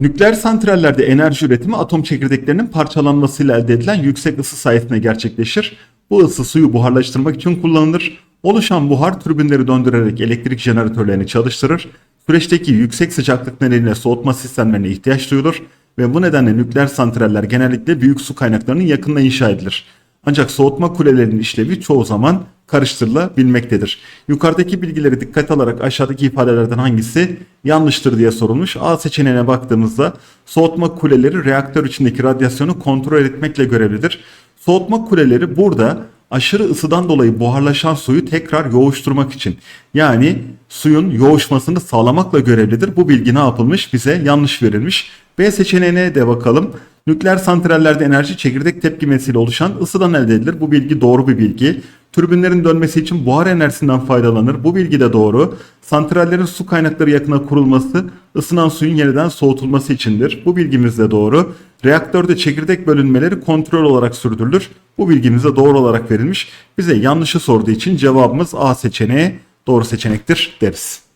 Nükleer santrallerde enerji üretimi atom çekirdeklerinin parçalanmasıyla elde edilen yüksek ısı sayesinde gerçekleşir. Bu ısı suyu buharlaştırmak için kullanılır. Oluşan buhar türbinleri döndürerek elektrik jeneratörlerini çalıştırır. Süreçteki yüksek sıcaklık nedeniyle soğutma sistemlerine ihtiyaç duyulur ve bu nedenle nükleer santraller genellikle büyük su kaynaklarının yakınına inşa edilir. Ancak soğutma kulelerinin işlevi çoğu zaman karıştırılabilmektedir. Yukarıdaki bilgileri dikkate alarak aşağıdaki ifadelerden hangisi yanlıştır diye sorulmuş. A seçeneğine baktığımızda soğutma kuleleri reaktör içindeki radyasyonu kontrol etmekle görevlidir. Soğutma kuleleri burada aşırı ısıdan dolayı buharlaşan suyu tekrar yoğuşturmak için yani suyun yoğuşmasını sağlamakla görevlidir. Bu bilgi ne yapılmış? Bize yanlış verilmiş. B seçeneğine de bakalım. Nükleer santrallerde enerji çekirdek tepkimesiyle oluşan ısıdan elde edilir. Bu bilgi doğru bir bilgi. Türbinlerin dönmesi için buhar enerjisinden faydalanır. Bu bilgi de doğru. Santrallerin su kaynakları yakına kurulması ısınan suyun yeniden soğutulması içindir. Bu bilgimiz de doğru. Reaktörde çekirdek bölünmeleri kontrol olarak sürdürülür. Bu bilgimiz de doğru olarak verilmiş. Bize yanlışı sorduğu için cevabımız A seçeneği doğru seçenektir deriz.